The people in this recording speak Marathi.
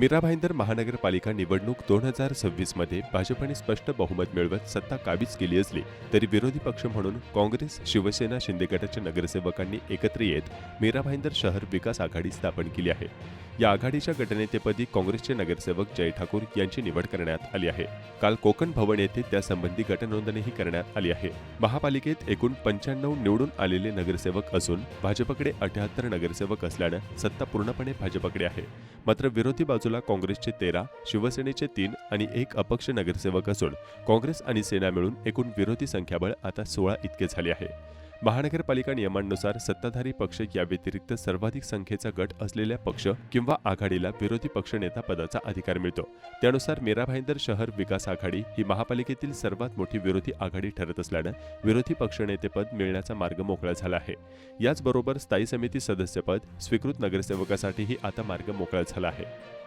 मीरा भाईंदर महानगरपालिका निवडणूक दोन हजार सव्वीसमध्ये भाजपने स्पष्ट बहुमत मिळवत सत्ता काबीज केली असली तरी विरोधी पक्ष म्हणून काँग्रेस शिवसेना शिंदे गटाच्या नगरसेवकांनी एकत्र येत मीरा भाईंदर शहर विकास आघाडी स्थापन केली आहे. या आघाडीच्या गटनेतेपदी काँग्रेसचे नगरसेवक जय ठाकूर यांची निवड करण्यात आली आहे. काल कोकण भवन येथे त्यासंबंधी गटनोंदणीही करण्यात आली आहे. महापालिकेत एकूण पंच्याण्णव निवडून आलेले नगरसेवक असून भाजपकडे अठ्याहत्तर नगरसेवक असल्यानं सत्ता पूर्णपणे भाजपकडे आहे. मात्र विरोधी बाजूला काँग्रेसचे तेरा शिवसेनेचे तीन आणि एक अपक्ष नगरसेवक असून काँग्रेस आणि सेना मिळून एकूण विरोधी संख्याबळ आता सोळा इतके झाले आहे. महानगरपालिका नियमांनुसार सत्ताधारी पक्ष या व्यतिरिक्त सर्वाधिक संख्येचा गट असलेल्या पक्ष किंवा आघाडीला विरोधी पक्षनेता पदाचा अधिकार मिळतो. त्यानुसार मेरा भाईंदर शहर विकास आघाडी ही महापालिकेतील सर्वात मोठी विरोधी आघाडी ठरत असल्यानं विरोधी पक्षनेतेपद मिळण्याचा मार्ग मोकळा झाला आहे. याचबरोबर स्थायी समिती सदस्यपद स्वीकृत नगरसेवकासाठीही आता मार्ग मोकळा झाला आहे.